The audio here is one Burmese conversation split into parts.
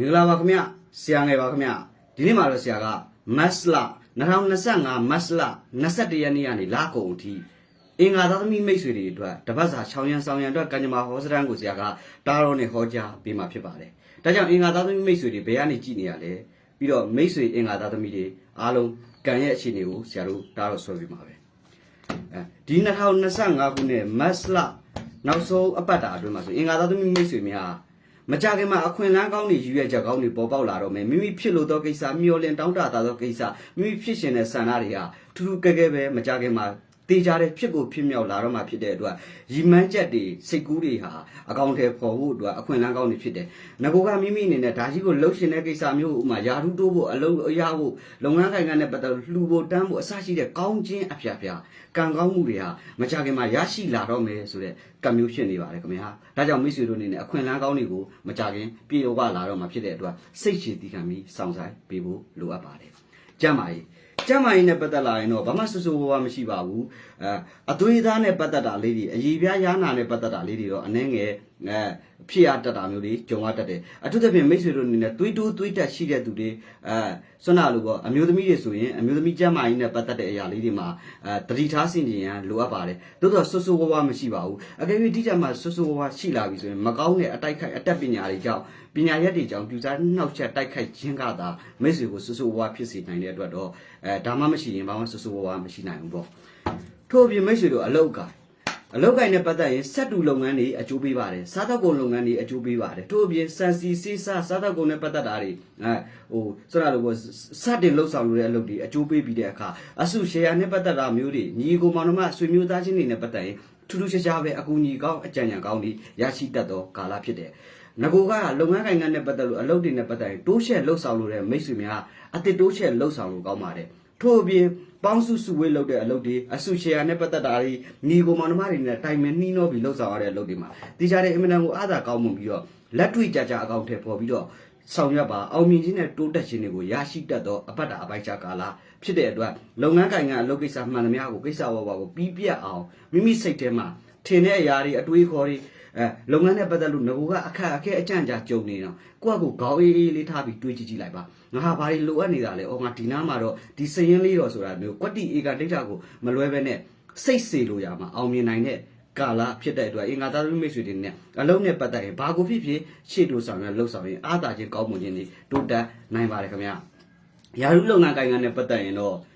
မင်္ဂလာပါခင်ဗျဆရာငယ်ပါခင်ဗျဒီနေ့မှာတော့ဆရာကမတ်လ2025မတ်လ21ရက်နေ့ကနေလကုန်အထိအင်္ဂါသားသမီးမိတ်ဆွေတွေအတွက်တပတ်စာ6ရန်ဆောင်ရန်အတွက်ကံကြမ္မာဟောစရန်ကိုဆရာကတားတော်နဲ့ဟောကြားပေးမှာဖြစ်ပါတယ်ဒါကြောင့်အင်္ဂါသားသမီးမိတ်ဆွေတွေဘယ်ကနေကြည့်နေရလဲပြီးတော့မိတ်ဆွေအင်္ဂါသားသမီးတွေအားလုံးကံရဲ့အခြေအနေကိုဆရာတို့တားတော်ဆွဲပေးမှာပဲအဲဒီ2025ခုနှစ်မတ်လနောက်ဆုံးအပတ်တာအတွင်းမှာဆိုအင်္ဂါသားသမီးမိတ်ဆွေများ မကြခင်မှာအခွင့်အလမ်းကောင်းတွေယူရချက်ကောင်းတွေပေါ်ပေါက်လာတော့မယ်မိမိဖြစ်လို့သောကိစ္စမျောလင့်တောင်းတတာသောကိစ္စမိမိဖြစ်ရှင်တဲ့ဆန္ဒတွေကထူးထူးကဲကဲပဲမကြခင်မှာ တေးကြတဲ့ဖြစ်ကိုဖြစ်မြောက်လာတော့မှဖြစ်တဲ့အတွက်ရီမန်းချက်တွေစိတ်ကူးတွေဟာအကောင့်ထဲပေါ်ဖို့အတွက်အခွင့်အလမ်းကောင်းတွေဖြစ်တယ်။ငကိုကမိမိအနေနဲ့ဒါကြီးကိုလှုပ်ရှင်တဲ့ကိစ္စမျိုးဥမာယာရုတိုးဖို့အလုံးအရာဖို့လုပ်ငန်းခိုင်ခံတဲ့ပတ်သက်လို့လှူဖို့တန်းဖို့အစရှိတဲ့ကောင်းခြင်းအဖျားဖျားကံကောင်းမှုတွေဟာမကြခင်မှာရရှိလာတော့မယ်ဆိုတဲ့ကံမျိုးဖြစ်နေပါတယ်ခင်ဗျာ။ဒါကြောင့်မိတ်ဆွေတို့အနေနဲ့အခွင့်အလမ်းကောင်းတွေကိုမကြခင်ပြေဝလာတော့မှဖြစ်တဲ့အတွက်စိတ်ရှည်တည်ခံပြီးစောင့်ဆိုင်ပေးဖို့လိုအပ်ပါတယ်။ကြမ်းပါရေး ကျမ်းမာရေးနဲ့ပတ်သက်လာရင်တော့ဘာမှဆူဆူဝါးဝါးမရှိပါဘူးအဲအသွေးသားနဲ့ပတ်သက်တာလေးတွေအည်ပြားရားနာနဲ့ပတ်သက်တာလေးတွေတော့အနှဲငယ် အဲဖြစ်ရတတ်တာမျိုးတွေကြုံရတတ်တယ်အထူးသဖြင့်မိတ်ဆွေတို့အနေနဲ့သွေးတိုးသွေးတက်ရှိတဲ့သူတွေအဲစွမ်းနာလို့ပေါ့အမျိုးသမီးတွေဆိုရင်အမျိုးသမီးကျမ်းမာရေးနဲ့ပတ်သက်တဲ့အရာလေးတွေမှာအဲတတိထားဆင်ခြင်ရန်လိုအပ်ပါတယ်သို့တော့ဆူဆူဝါးဝါးမရှိပါဘူးအကယ်၍ဒီကြမှာဆူဆူဝါးဝါးရှိလာပြီဆိုရင်မကောင်းတဲ့အတိုက်ခိုက်အတက်ပညာတွေကြောင့်ပညာရက်တွေကြောင့်ပြူစားနှောက်ချက်တိုက်ခိုက်ခြင်းကသာမိတ်ဆွေကိုဆူဆူဝါးဝါးဖြစ်စေနိုင်တဲ့အတွက်တော့အဲဒါမှမရှိရင်ဘာမှဆူဆူဝါးဝါးမရှိနိုင်ဘူးပေါ့ထို့အပြင်မိတ်ဆွေတို့အလောက်က အလောက်ကိုင်းနဲ့ပတ်သက်ရင်စက်တူလုပ်ငန်းတွေအကျိုးပေးပါတယ်စားသောက်ကုန်လုပ်ငန်းတွေအကျိုးပေးပါတယ်ထို့အပြင်စံစီစီစားစားသောက်ကုန်နဲ့ပတ်သက်တာတွေအဲဟိုစရလို့စတင်လှုပ်ဆောင်လို့တဲ့အလုပ်တွေအကျိုးပေးပြီးတဲ့အခါအစုရှယ်ယာနဲ့ပတ်သက်တာမျိုးတွေညီကိုမောင်နှမဆွေမျိုးသားချင်းတွေနဲ့ပတ်သက်ရင်ထူးထူးခြားခြားပဲအကူအညီကောင်းအကြံဉာဏ်ကောင်းတွေရရှိတတ်သောကာလဖြစ်တယ်ငကိုကလုပ်ငန်းကိုင်ငန်းနဲ့ပတ်သက်လို့အလုပ်တွေနဲ့ပတ်သက်ရင်တိုးရှက်လှုပ်ဆောင်လို့တဲ့မိတ်ဆွေများအတစ်တိုးရှက်လှုပ်ဆောင်လို့ကောင်းပါတယ် ထို့အပြင်ပေါင်းစုစုဝေးလုပ်တဲ့အလုပ်တွေအစုရှယ်ယာနဲ့ပတ်သက်တာတွေညီကိုမောင်နှမတွေနဲ့တိုင်ပင်နှီးနှောပြီးလှုပ်ဆောင်ရတဲ့အလုပ်တွေမှာတခြားတဲ့အင်မတန်ကိုအားသာကောင်းမှုပြီးတော့လက်တွေ့ကြကြအကောင့်ထဲပေါ်ပြီးတော့ဆောင်ရွက်ပါအောင်မြင်ခြင်းနဲ့တိုးတက်ခြင်းတွေကိုရရှိတတ်သောအပတ်တာအပိုက်ချကာလဖြစ်တဲ့အတွက်လုပ်ငန်းကိုင်ကအလုပ်ကိစ္စမှန်သမျှကိုကိစ္စဝါဝါကိုပြီးပြတ်အောင်မိမိစိတ်ထဲမှာထင်တဲ့အရာတွေအတွေးခေါ်တွေ အဲလုပ်ငန်းနဲ့ပတ်သက်လို့ငကူကအခက်အခဲအကြံကြာကြုံနေတော့ကိုယ့်အကူခေါင်းအေးအေးလေးထားပြီးတွေးကြည့်ကြည့်လိုက်ပါငါဟာဘာတွေလိုအပ်နေတာလဲအော်ငါဒီနားမှာတော့ဒီစရင်လေးတော့ဆိုတာမျိုးကွက်တီအေကဒိတ်တာကိုမလွဲပဲနဲ့စိတ်စေလို့ရမှာအောင်မြင်နိုင်တဲ့ကာလဖြစ်တဲ့အတွက်အင်္ဂါသားသမီးမိတ်ဆွေတွေနဲ့အလုံးနဲ့ပတ်သက်ရင်ဘာကိုဖြစ်ဖြစ်ရှေ့တိုးဆောင်ရလှုပ်ဆောင်ရင်အားသာခြင်းကောင်းမွန်ခြင်းတွေတိုးတက်နိုင်ပါတယ်ခင်ဗျာယာရုလုပ်ငန်းကိုင်ငန်းနဲ့ပတ်သက်ရင်တော့အဲ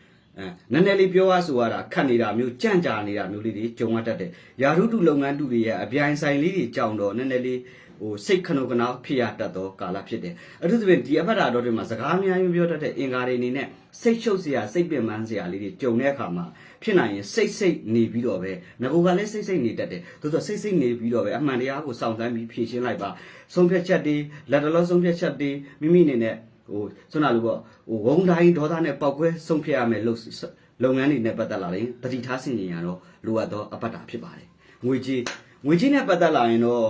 နည်းနည်းလေးပြောရဆိုရတာခတ်နေတာမျိုးကြန့်ကြာနေတာမျိုးလေးတွေကြုံရတတ်တယ်။ယာရုတုလုပ်ငန်းတုတွေရဲ့အပြိုင်ဆိုင်လေးတွေကြောင်တော့နည်းနည်းလေးဟိုစိတ်ခဏခဏဖြစ်ရတတ်သောကာလဖြစ်တယ်။အထူးသဖြင့်ဒီအဖက်တာတော်တွေမှာစကားအများကြီးပြောတတ်တဲ့အင်္ဂါတွေအနေနဲ့စိတ်ချုပ်စရာစိတ်ပင်ပန်းစရာလေးတွေကြုံတဲ့အခါမှာဖြစ်နိုင်ရင်စိတ်စိတ်နေပြီးတော့ပဲငကိုကလည်းစိတ်စိတ်နေတတ်တယ်။သို့သောစိတ်စိတ်နေပြီးတော့ပဲအမှန်တရားကိုစောင့်စမ်းပြီးဖြေရှင်းလိုက်ပါ။ဆုံးဖြတ်ချက်တွေလက်တလောဆုံးဖြတ်ချက်တွေမိမိအနေနဲ့ ဟိုဆွမ်းနာလို့ပေါ့ဟိုဝုံတိုင်းဒေါသနဲ့ပောက်ကွဲဆုံးဖြတ်ရမယ်လို့လုပ်ငန်းတွေနဲ့ပတ်သက်လာရင်တတိထားဆင်ခြင်ရတော့လိုအပ်သောအပတ်တာဖြစ်ပါတယ်ငွေကြေးငွေကြေးနဲ့ပတ်သက်လာရင်တော့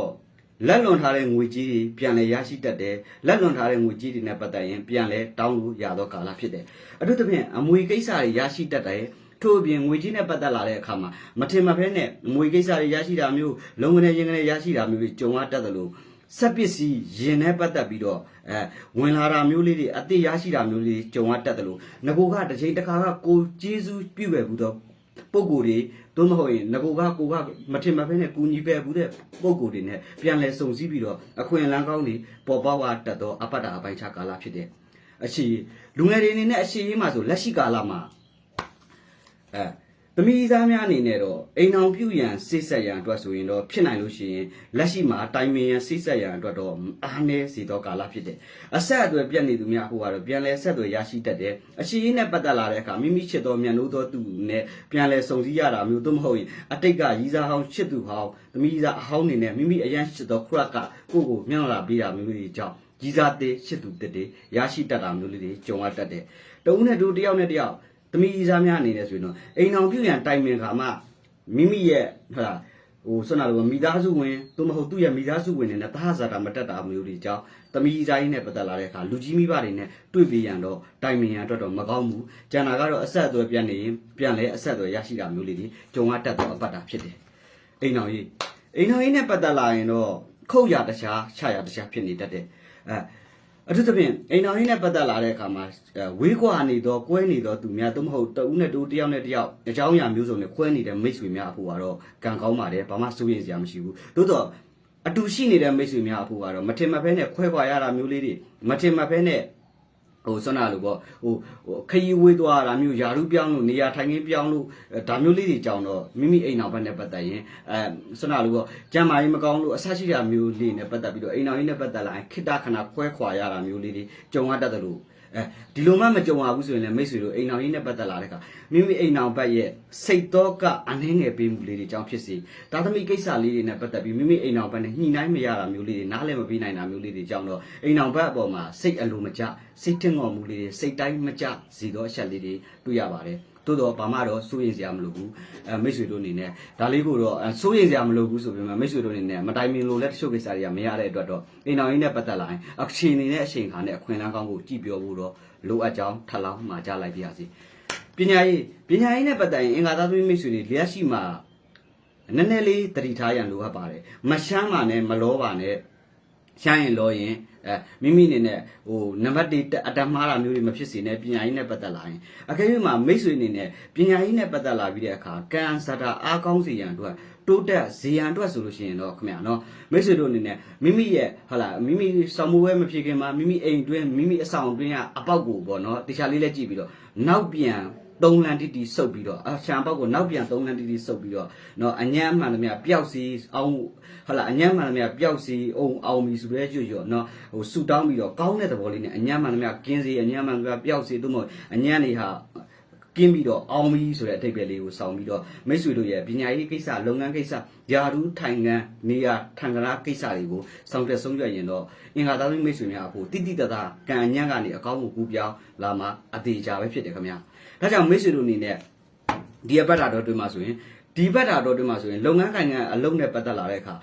လက်လွန်ထားတဲ့ငွေကြေးတွေပြန်လဲရရှိတတ်တယ်လက်လွန်ထားတဲ့ငွေကြေးတွေနဲ့ပတ်သက်ရင်ပြန်လဲတောင်းလို့ရသောကာလဖြစ်တယ်အထူးသဖြင့်အမွေကိစ္စတွေရရှိတတ်တယ်ထို့အပြင်ငွေကြီးနဲ့ပတ်သက်လာတဲ့အခါမှာမထင်မဖဲနဲ့ငွေကိစ္စတွေရရှိတာမျိုးလုံငနဲ့ရင်ကနေရရှိတာမျိုးတွေကြုံရတတ်တယ်လို့ ဆက်ပစ္စည်းရင်နဲ့ပတ်သက်ပြီးတော့အဲဝင်လာတာမျိုးလေးတွေအတိရရှိတာမျိုးလေးကြုံရတတ်တယ်လို့ငကိုကတစ်ချိန်တစ်ခါကကိုကျေးဇူးပြုပဲဘူးတော့ပုံကိုယ်တွေသို့မဟုတ်ရင်ငကိုကကိုကမထင်မဖဲနဲ့ကူညီပဲဘူးတဲ့ပုံကိုယ်တွေနဲ့ပြန်လဲစုံစည်းပြီးတော့အခွင့်အလမ်းကောင်းတွေပေါ်ပေါက်တတ်သောအပတ္တအပိုင်းခြားကာလဖြစ်တယ်အရှိလူငယ်တွေအနေနဲ့အရှိရေးမှာဆိုလက်ရှိကာလမှာအဲ သမီးသားများအနေနဲ့တော့အိမ်အောင်ပြုရန်စိတ်ဆက်ရန်အတွက်ဆိုရင်တော့ဖြစ်နိုင်လို့ရှိရင်လက်ရှိမှာတိုင်ပင်ရန်စိတ်ဆက်ရန်အတွက်တော့အားနည်းစေသောကာလဖြစ်တယ်။အဆက်အသွယ်ပြတ်နေသူများဟိုကတော့ပြန်လဲဆက်သွယ်ရရှိတတ်တယ်။အရှိရေးနဲ့ပတ်သက်လာတဲ့အခါမိမိချစ်တော်မြန်လို့သောသူနဲ့ပြန်လဲစုံစည်းရတာမျိုးသို့မဟုတ်ရင်အတိတ်ကရီးစားဟောင်းချစ်သူဟောင်းသမီးသားအဟောင်းနေနဲ့မိမိအရန်ချစ်တော်ခရက်ကကိုယ့်ကိုမျက်လာပေးတာမျိုးတွေကြောင့်ကြီးစားတဲ့ချစ်သူတက်တဲ့ရရှိတတ်တာမျိုးလေးတွေကြုံရတတ်တယ်။တဦးနဲ့တူတယောက်နဲ့တယောက် သမီးစားများအနေနဲ့ဆိုရင်တော့အိမ်အောင်ပြုရန်တိုင်ပင်ခါမှမိမိရဲ့ဟလာဟိုဆွမ်းနာလို့မိသားစုဝင်သို့မဟုတ်သူ့ရဲ့မိသားစုဝင်တွေနဲ့တဟဇာတာမတက်တာမျိုးတွေကြောင့်သမီးစားကြီးနဲ့ပတ်သက်လာတဲ့အခါလူကြီးမိဘတွေနဲ့တွေ့ပြရန်တော့တိုင်ပင်ရန်အတွက်တော့မကောင်းဘူးကျန်တာကတော့အဆက်အသွယ်ပြန်နေရင်ပြန်လဲအဆက်အသွယ်ရရှိတာမျိုးလေးတွေကြုံရတတ်တော့အပတ်တာဖြစ်တယ်အိမ်အောင်ကြီးအိမ်အောင်ကြီးနဲ့ပတ်သက်လာရင်တော့ခုတ်ရတခြားချရတခြားဖြစ်နေတတ်တယ်အဲ အထူးသဖြင့်အိမ်တော်ကြီးနဲ့ပတ်သက်လာတဲ့အခါမှာအဲဝေးကွာနေတော့ကွဲနေတော့သူများသို့မဟုတ်တဦးနဲ့တူတယောက်နဲ့တယောက်အကြောင်းအရာမျိုးစုံနဲ့ကွဲနေတဲ့မိတ်ဆွေများအဖို့ကတော့ကံကောင်းပါတယ်ဘာမှစိုးရိမ်စရာမရှိဘူးသို့တော့အတူရှိနေတဲ့မိတ်ဆွေများအဖို့ကတော့မထင်မှတ်ဖဲနဲ့ခွဲခွာရတာမျိုးလေးတွေမထင်မှတ်ဖဲနဲ့ ဟိုဆွမ်းနာလို့ပေါ့ဟိုဟိုခရီးဝေးသွားတာမျိုးယာရုပြောင်းလို့နေရာထိုင်ခင်းပြောင်းလို့အဲဒါမျိုးလေးတွေကြောင့်တော့မိမိအိမ်အောင်ဘက်နဲ့ပတ်သက်ရင်အဲဆွမ်းနာလို့ပေါ့ကျမ်းမာရေးမကောင်းလို့အဆရှိတာမျိုးလေးနဲ့ပတ်သက်ပြီးတော့အိမ်အောင်ကြီးနဲ့ပတ်သက်လာရင်ခိတ္တခဏခွဲခွာရတာမျိုးလေးတွေကြုံရတတ်တယ်လို့ အဲဒီလိုမှမကြုံရဘူးဆိုရင်လည်းမိတ်ဆွေတို့အိမ်အောင်ကြီးနဲ့ပတ်သက်လာတဲ့အခါမိမိအိမ်အောင်ဘက်ရဲ့စိတ်တော့ကအနှင်းငယ်ပေးမှုလေးတွေကြောင့်ဖြစ်စီဒါသမီကိစ္စလေးတွေနဲ့ပတ်သက်ပြီးမိမိအိမ်အောင်ဘက်နဲ့ညှိနှိုင်းမရတာမျိုးလေးတွေနားလည်မပြီးနိုင်တာမျိုးလေးတွေကြောင့်တော့အိမ်အောင်ဘက်အပေါ်မှာစိတ်အလိုမကျစိတ်ထင်ငေါ်မှုလေးတွေစိတ်တိုင်းမကျစီတော့အချက်လေးတွေတွေ့ရပါတယ် သို့တော့ဘာမှတော့စိုးရင်စရာမလိုဘူးအဲမိတ်ဆွေတို့အနေနဲ့ဒါလေးကိုတော့အဲစိုးရင်စရာမလိုဘူးဆိုပေမဲ့မိတ်ဆွေတို့အနေနဲ့မတိုင်မင်လို့လည်းတချို့ကိစ္စတွေကမရတဲ့အတွက်တော့အိမ်တော်ကြီးနဲ့ပတ်သက်လာရင်အချိန်နေတဲ့အချိန်ခါနဲ့အခွင့်အလမ်းကောင်းကိုကြည့်ပြောဖို့တော့လိုအပ်ကြောင်းထပ်လောင်းမှာကြားလိုက်ပါရစေပညာရေးပညာရေးနဲ့ပတ်သက်ရင်အင်္ဂါသားသမီးမိတ်ဆွေတွေလျှက်ရှိမှာနည်းနည်းလေးတတိထားရန်လိုအပ်ပါတယ်မရှမ်းပါနဲ့မလောပါနဲ့ ရှမ်းရင်လောရင်အဲမိမိအနေနဲ့ဟိုနံပါတ်1အတမှားတာမျိုးတွေမဖြစ်စေနဲ့ပညာရေးနဲ့ပတ်သက်လာရင်အကယ်၍မှာမိတ်ဆွေအနေနဲ့ပညာရေးနဲ့ပတ်သက်လာပြီးတဲ့အခါကံစတာအားကောင်းစေရန်အတွက်တိုးတက်ဇေယံအတွက်ဆိုလို့ရှိရင်တော့ခင်ဗျာနော်မိတ်ဆွေတို့အနေနဲ့မိမိရဲ့ဟုတ်လားမိမိစောင်မွေးမဖြစ်ခင်မှာမိမိအိမ်တွင်းမိမိအဆောင်တွင်းကအပေါက်ကိုပေါ့နော်တခြားလေးလည်းကြည့်ပြီးတော့နောက်ပြန် သုံးလန်းတိတိဆုပ်ပြီးတော့အရှာဘက်ကိုနောက်ပြန်သုံးလန်းတိတိဆုပ်ပြီးတော့နော်အညံ့မှန်သမျှပျောက်စီအောင်ဟုတ်လားအညံ့မှန်သမျှပျောက်စီအောင်အောင်ပြီဆိုတဲ့ရွရွနော်ဟိုဆူတောင်းပြီးတော့ကောင်းတဲ့သဘောလေးနဲ့အညံ့မှန်သမျှကင်းစီအညံ့မှန်သမျှပျောက်စီသို့မဟုတ်အညံ့တွေဟာကင်းပြီးတော့အောင်ပြီဆိုတဲ့အထိပ္ပယ်လေးကိုဆောင်ပြီးတော့မိတ်ဆွေတို့ရဲ့ပညာရေးကိစ္စလုပ်ငန်းကိစ္စယာတူးထိုင်ငန်းနေရာထိုင်ကလားကိစ္စတွေကိုဆောင်တဲ့ဆုံးရွက်ရင်တော့အင်္ဂါသားသမီးမိတ်ဆွေများအဖို့တိတိတသာကံအညံ့ကနေအကောင်းကိုကူးပြောင်းလာမှာအသေးချာပဲဖြစ်တယ်ခင်ဗျာ။ ဒါကြောင့်မိတ်ဆွေတို့အနေနဲ့ဒီအပတ်တာတော့တွေ့မှာဆိုရင်ဒီဘက်တာတော့တွေ့မှာဆိုရင်လုပ်ငန်းကိုင်ငံအလုံးနဲ့ပတ်သက်လာတဲ့အခါ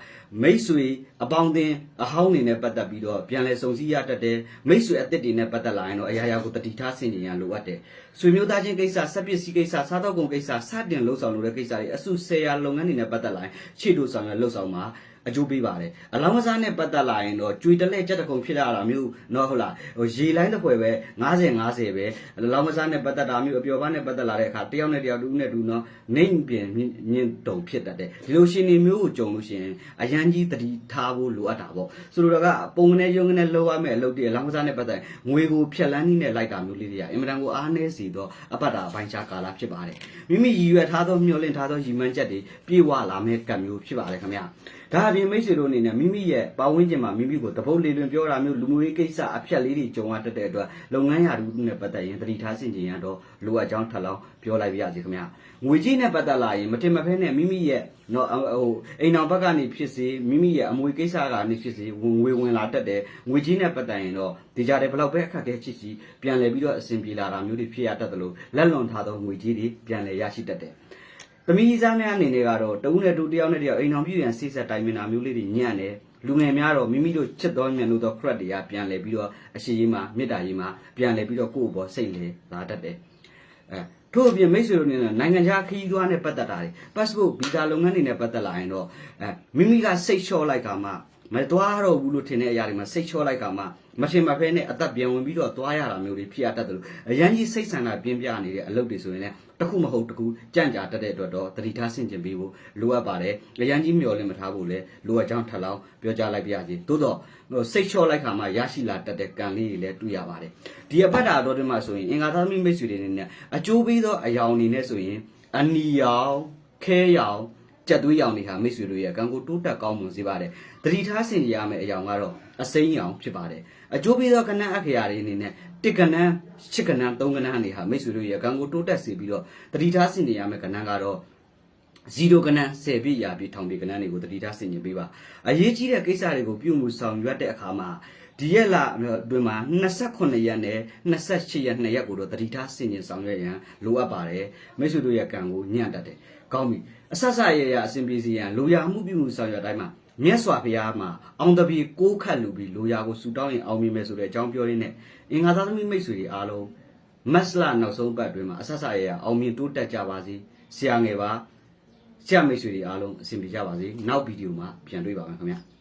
မိတ်ဆွေအပေါင်းအသင်းအဟောင်းတွေနဲ့ပတ်သက်ပြီးတော့ပြန်လဲစုံစည်းရတတ်တယ်မိတ်ဆွေအသစ်တွေနဲ့ပတ်သက်လာရင်တော့အရာရာကိုတတိထားဆင်ခြင်ရလိုအပ်တယ်ဆွေမျိုးသားချင်းကိစ္စစက်ပစ္စည်းကိစ္စစားတော့ကုန်ကိစ္စစတင်လှုပ်ဆောင်လို့တဲ့ကိစ္စတွေအစုဆယ်ရာလုပ်ငန်းတွေနဲ့ပတ်သက်လာရင်ခြေတို့ဆောင်ရလှုပ်ဆောင်မှာ အကျိုးပေးပါတယ်အလောင်းကစားနဲ့ပတ်သက်လာရင်တော့ကြွေတလဲကြက်တကုံဖြစ်လာတာမျိုးနော်ဟုတ်လားဟိုရေလိုင်းတစ်ခွဲပဲ90 90ပဲအလောင်းကစားနဲ့ပတ်သက်တာမျိုးအပျော်ပါနဲ့ပတ်သက်လာတဲ့အခါတယောက်နဲ့တယောက်တူနဲ့တူနော်နေပြင်မြင့်တုံဖြစ်တတ်တယ်ဒီလိုရှင်နေမျိုးကိုကြုံလို့ရှိရင်အရန်ကြီးတတိထားဖို့လိုအပ်တာပေါ့ဆိုလိုတော့ကပုံကနေယုံကနေလောရမယ်အလုပ်တွေအလောင်းကစားနဲ့ပတ်သက်ငွေကိုဖြက်လန်းနည်းနဲ့လိုက်တာမျိုးလေးတွေကအင်မတန်ကိုအားနည်းစေသောအပတ်တာအပိုင်းခြားကာလဖြစ်ပါတယ်မိမိရည်ရွယ်ထားသောမျှော်လင့်ထားသောရည်မှန်းချက်တွေပြည့်ဝလာမယ့်ကံမျိုးဖြစ်ပါတယ်ခင်ဗျာ ဒါအပြင်မိတ်ဆွေတို့အနေနဲ့မိမိရဲ့ပတ်ဝန်းကျင်မှာမိမိကိုတပုတ်လေးလွင်ပြောတာမျိုးလူမျိုးရေးကိစ္စအဖြတ်လေးတွေကြုံရတတ်တဲ့အတွက်လုပ်ငန်းရာထူးနဲ့ပတ်သက်ရင်တတိထားဆင်ခြင်ရတော့လိုအပ်ကြောင်းထပ်လောင်းပြောလိုက်ပါရစေခင်ဗျာငွေကြီးနဲ့ပတ်သက်လာရင်မတင်မဖဲနဲ့မိမိရဲ့နော်ဟိုအိမ်အောင်ဘက်ကနေဖြစ်စေမိမိရဲ့အမွေကိစ္စကနေဖြစ်စေဝင်ငွေဝင်လာတတ်တယ်ငွေကြီးနဲ့ပတ်သက်ရင်တော့ဒီကြတယ်ဘလောက်ပဲအခက်အခဲချစ်ချီပြန်လဲပြီးတော့အဆင်ပြေလာတာမျိုးတွေဖြစ်ရတတ်တယ်လို့လက်လွန်ထားသောငွေကြီးတွေပြန်လဲရရှိတတ်တယ် သမီးစားများအနေနဲ့ကတော့တဦးနဲ့တူတယောက်နဲ့တယောက်အိမ်အောင်ပြည့်ရန်စိတ်ဆက်တိုင်မင်တာမျိုးလေးတွေညံ့တယ်လူငယ်များတော့မိမိတို့ချစ်တော်ညံ့လို့တော့ credit တွေကပြန်လဲပြီးတော့အရှိရေးမှာမေတ္တာရေးမှာပြန်လဲပြီးတော့ကိုယ့်ဘောစိတ်လေလာတတ်တယ်အဲထို့အပြင်မိတ်ဆွေတို့အနေနဲ့နိုင်ငံခြားခရီးသွားနဲ့ပတ်သက်တာတွေ passport visa လုပ်ငန်းတွေနဲ့ပတ်သက်လာရင်တော့အဲမိမိကစိတ်လျှော့လိုက်တာမှ မသွားတော့ဘူးလို့ထင်တဲ့အရာတွေမှာစိတ်လျှော့လိုက်ကမှမထင်မဖဲနဲ့အသက်ပြန်ဝင်ပြီးတော့သွားရတာမျိုးတွေဖြစ်ရတတ်တယ်လို့အရန်ကြီးစိတ်ဆန္ဒပြင်းပြနေတဲ့အလုပ်တွေဆိုရင်လည်းတစ်ခုမဟုတ်တစ်ခုကြံ့ကြာတတ်တဲ့အတွက်တော့တတိထားဆင်ခြင်ပေးဖို့လိုအပ်ပါတယ်အရန်ကြီးမျောလင့်မထားဖို့လည်းလိုအပ်ကြောင်းထပ်လောင်းပြောကြားလိုက်ပါရစေသို့တော့ဟိုစိတ်လျှော့လိုက်ခါမှရရှိလာတတ်တဲ့ကံလေးတွေလည်းတွေ့ရပါတယ်ဒီအပတ်တာတော့ဒီမှာဆိုရင်အင်္ဂါသမီးမိတ်ဆွေတွေနေနဲ့အကျိုးပေးသောအယောင်အနေနဲ့ဆိုရင်အနီရောင်ခဲရောင် ကြက်သွေးရောင်တွေဟာမိတ်ဆွေတို့ရဲ့ကံကိုတိုးတက်ကောင်းမွန်စေပါတယ်။တတိထားဆင်ကြရမယ့်အယောင်ကတော့အစိမ်းရောင်ဖြစ်ပါတယ်။အကျိုးပေးသောကဏ္ဍအခရာတွေအနေနဲ့တစ်ကဏ္ဍရှစ်ကဏ္ဍသုံးကဏ္ဍအနေဟာမိတ်ဆွေတို့ရဲ့ကံကိုတိုးတက်စေပြီးတော့တတိထားဆင်ကြရမယ့်ကဏ္ဍကတော့0ကဏ္ဍ10ပြည့်ရာပြည့်ထောင်ပြည့်ကဏ္ဍတွေကိုတတိထားဆင်ခြင်ပေးပါ။အရေးကြီးတဲ့ကိစ္စတွေကိုပြုမှုဆောင်ရွက်တဲ့အခါမှာ ဒီရက်လအတွင်းမှာ28ရက်နဲ့28ရက်2ရက်ကိုတော့တတိထားဆင်ခြင်ဆောင်ရွက်ရန်လိုအပ်ပါတယ်။မိတ်ဆွေတို့ရဲ့ကံကိုညံ့တတ်တယ်။ကောင်းပြီ။အဆက်ဆက်ရရအစဉ်ပြေစီရန်လိုရာမှုပြုမှုဆောင်ရွက်တိုင်းမှာမြတ်စွာဘုရားမှာအောင်တပီကိုးခတ်လူပြီးလိုရာကိုဆူတောင်းရင်အောင်မြင်မယ်ဆိုတဲ့အကြောင်းပြောရင်းနဲ့အင်္ဂါသားသမီးမိတ်ဆွေတွေအားလုံးမက်စလာနောက်ဆုံးပတ်အတွင်းမှာအဆက်ဆက်ရရအောင်မြင်တိုးတက်ကြပါစေ။ဆရာငယ်ပါဆရာမိတ်ဆွေတွေအားလုံးအစဉ်ပြေကြပါစေ။နောက်ဗီဒီယိုမှာပြန်တွေ့ပါမယ်ခင်ဗျာ။